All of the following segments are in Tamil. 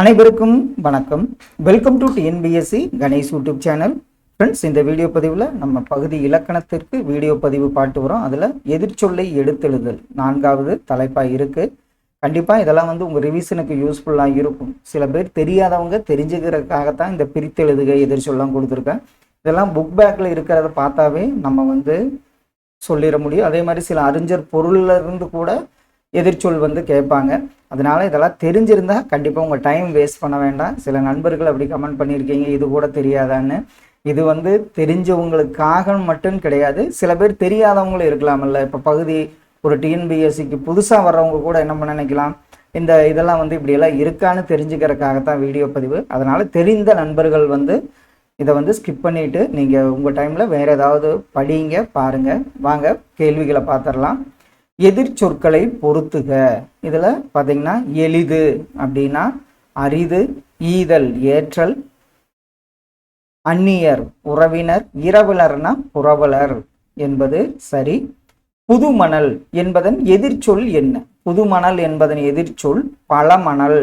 அனைவருக்கும் வணக்கம். Welcome to TNPSC Ganesh YouTube channel friends இந்த வீடியோ பதிவில் நம்ம பகுதி இலக்கணத்திற்கு வீடியோ பதிவு பாட்டு வரோம். அதில் எதிர்ச்சொல்லை எடுத்தெழுதல் நான்காவது தலைப்பாக இருக்குது கண்டிப்பாக இதெல்லாம் வந்து உங்கள் ரிவிஷனுக்கு யூஸ்ஃபுல்லாக இருக்கும். சில பேர் தெரியாதவங்க தெரிஞ்சுக்கிறதுக்காகத்தான் இந்த பிரித்தெழுதுக எதிர்ச்சொல்லாம் கொடுத்துருக்கேன். இதெல்லாம் புக் பேக்கில் இருக்கிறத பார்த்தாவே நம்ம வந்து சொல்லிட முடியும். அதே மாதிரி சில அறிஞர் பொருளில் இருந்து கூட எதிர்ச்சொல் வந்து கேட்பாங்க. அதனால இதெல்லாம் தெரிஞ்சிருந்தா கண்டிப்பாக உங்கள் டைம் வேஸ்ட் பண்ண வேண்டாம். சில நண்பர்கள் அப்படி கமெண்ட் பண்ணியிருக்கீங்க இது கூட தெரியாதான்னு. இது வந்து தெரிஞ்சவங்களுக்காக மட்டும் கிடையாது. சில பேர் தெரியாதவங்களும் இருக்கலாம்ல. இப்போ பகுதி ஒரு டிஎன்பிஎஸ்சிக்கு புதுசாக வர்றவங்க கூட என்ன பண்ண நினைக்கலாம்? இந்த இதெல்லாம் வந்து இப்படியெல்லாம் இருக்கான்னு தெரிஞ்சுக்கிறதுக்காகத்தான் வீடியோ பதிவு. அதனால் தெரிந்த நண்பர்கள் வந்து இதை வந்து ஸ்கிப் பண்ணிவிட்டு நீங்கள் உங்கள் டைமில் வேறு ஏதாவது படிங்க பாருங்கள் வாங்க கேள்விகளை பார்த்துடலாம். எதிர்ச்சொற்களை பொருத்துக. இதில் பார்த்தீங்கன்னா எளிது அப்படின்னா அரிது ஈதல் ஏற்றல் அந்நியர் உறவினர் இரவலர்னா புறவலர் என்பது சரி. புதுமணல் என்பதன் எதிர்ச்சொல் என்ன? புதுமணல் என்பதன் எதிர்ச்சொல் பழமணல்.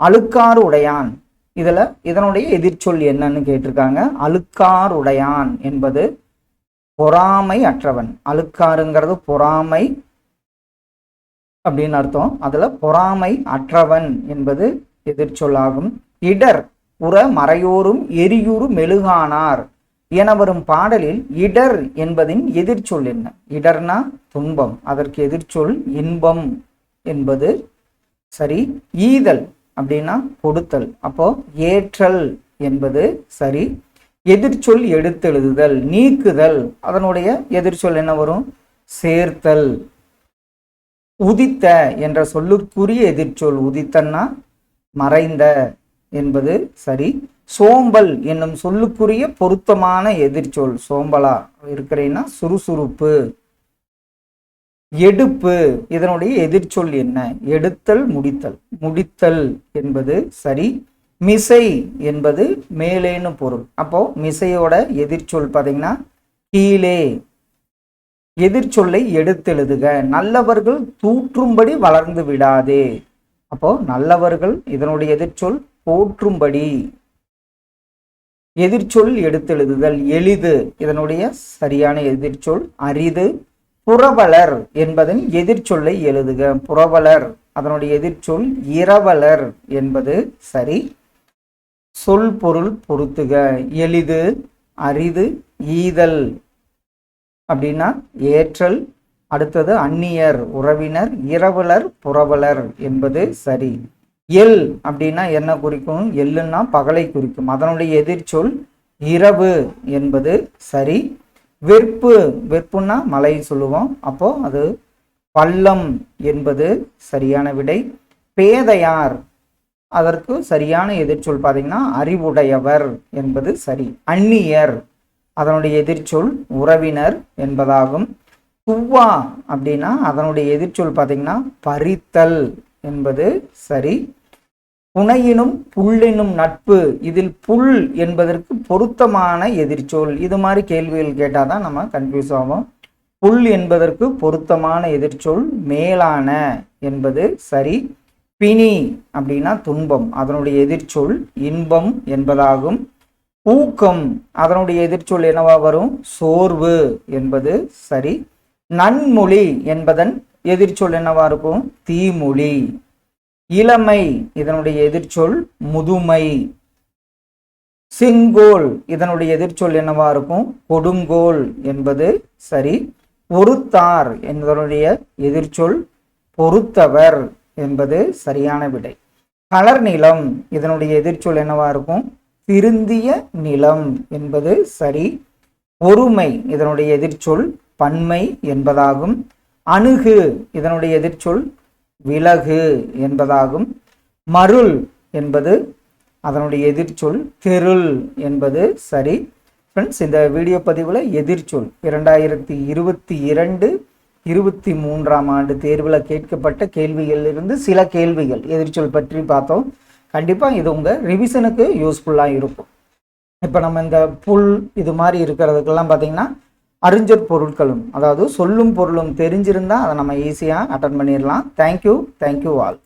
அழுக்காறு உடையான். இதில் இதனுடைய எதிர்ச்சொல் என்னன்னு கேட்டிருக்காங்க. அழுக்கார் உடையான் என்பது பொறாமை அற்றவன் அழுக்காருங்கிறது பொறாமை அப்படின்னு அர்த்தம். அதில் பொறாமை அற்றவன் என்பது எதிர்ச்சொல்லாகும் இடர் உற மறையோரும் எரியூறு மெழுகானார். என வரும் பாடலில் இடர் என்பதின் எதிர்ச்சொல் என்ன? இடர்னா துன்பம். அதற்கு எதிர்ச்சொல் இன்பம் என்பது சரி. ஈதல் அப்படின்னா கொடுத்தல். அப்போ ஏற்றல் என்பது சரி. எதிர்ச்சொல் எடுத்தெழுதுதல் நீக்குதல். அதனுடைய எதிர்ச்சொல் என்ன வரும்? சேர்த்தல். உதித்த என்ற சொல்லுக்குரிய எதிர்ச்சொல் உதித்தன்னா மறைந்த என்பது சரி. சோம்பல் என்னும் சொல்லுக்குரிய பொருத்தமான எதிர்ச்சொல் சோம்பலா இருக்கிறேன்னா சுறுசுறுப்பு. எடுப்பு இதனுடைய எதிர்ச்சொல் என்ன? எடுத்தல் முடித்தல். முடித்தல் என்பது சரி. மிசை என்பது மேலேன்னு பொருள். அப்போ மிசையோட எதிர்ச்சொல் பார்த்தீங்கன்னா கீழே. எதிர்ச்சொல்லை எடுத்தெழுதுக. நல்லவர்கள் தூற்றும்படி வளர்ந்து விடாதே. அப்போ நல்லவர்கள் இதனுடைய எதிர்ச்சொல் போற்றும்படி. எதிர்ச்சொல் எடுத்தெழுதுதல் எளிது. இதனுடைய சரியான எதிர்ச்சொல் அரிது. புறவலர் என்பதன் எதிர்ச்சொல்லை எழுதுக. புறவலர் அதனுடைய எதிர்ச்சொல் இரவலர் என்பது சரி. சொல் பொருள் பொருத்துக. எளிது அரிது ஈதல். அப்படின்னா ஏற்றல் அடுத்தது அந்நியர் உறவினர் இரவலர் புறவலர் என்பது சரி. எல் அப்படின்னா என்ன குறிக்கும்? எல்லுன்னா பகலை குறிக்கும். அதனுடைய எதிர்ச்சொல் இரவு என்பது சரி. வெறுப்பு வெறுப்புன்னா மலை சொல்லுவோம். அப்போ அது பள்ளம் என்பது சரியான விடை. பேதையார் அதற்கு சரியான எதிர்ச்சொல் பார்த்தீங்கன்னா அறிவுடையவர் என்பது சரி. அந்நியர் அதனுடைய எதிர்ச்சொல் உறவினர் என்பதாகும். துவா அப்படின்னா அதனுடைய எதிர்ச்சொல் பார்த்தீங்கன்னா பறித்தல் என்பது சரி. புனையினும் புல்லினும் நட்பு இதில் புல் என்பதற்கு பொருத்தமான எதிர்ச்சொல். இது மாதிரி கேள்விகள் கேட்டால் தான் நம்ம கன்ஃபியூஸ் ஆகும் புல் என்பதற்கு பொருத்தமான எதிர்ச்சொல் மேலான என்பது சரி. பிணி அப்படின்னா துன்பம் அதனுடைய எதிர்ச்சொல் இன்பம் என்பதாகும். ஊக்கம் அதனுடைய எதிர்ச்சொல் என்னவா வரும்? சோர்வு என்பது சரி. நன்மொழி என்பதன் எதிர்ச்சொல் என்னவா இருக்கும்? தீமொழி. இளமை இதனுடைய எதிர்ச்சொல் முதுமை. செங்கோல் இதனுடைய எதிர்ச்சொல் என்னவா இருக்கும்? கொடுங்கோல் என்பது சரி. பொறுத்தார் என்பதனுடைய எதிர்ச்சொல் பொறுத்தவர் என்பது சரியான விடை. கலர் நிலம் இதனுடைய எதிர்ச்சொல் என்னவா இருக்கும்? திருந்திய நிலம் என்பது சரி. ஒருமை இதனுடைய எதிர்ச்சொல் பன்மை என்பதாகும். அணுகு இதனுடைய எதிர்ச்சொல் விலகு என்பதாகும். மருள் என்பது அதனுடைய எதிர்ச்சொல் தெருள் என்பது சரி. ஃப்ரெண்ட்ஸ் இந்த வீடியோ பதிவில் எதிர்ச்சொல் இரண்டாயிரத்தி இருபத்தி இரண்டு இருபத்தி மூன்றாம் ஆண்டு தேர்வில் கேட்கப்பட்ட கேள்விகளிலிருந்து சில கேள்விகள் எதிர்ச்சொல் பற்றி பார்த்தோம். கண்டிப்பாக இது உங்கள் ரிவிஷனுக்கு யூஸ்ஃபுல்லாக இருக்கும். இப்போ நம்ம இந்த புல் இது மாதிரி இருக்கிறதுக்கெல்லாம் பார்த்தீங்கன்னா அறிஞர் பொருட்களும் அதாவது சொல்லும் பொருளும் தெரிஞ்சிருந்தால் அதை நம்ம ஈஸியாக அட்டன் பண்ணிடலாம் தேங்க்யூ தேங்க்யூ ஆல்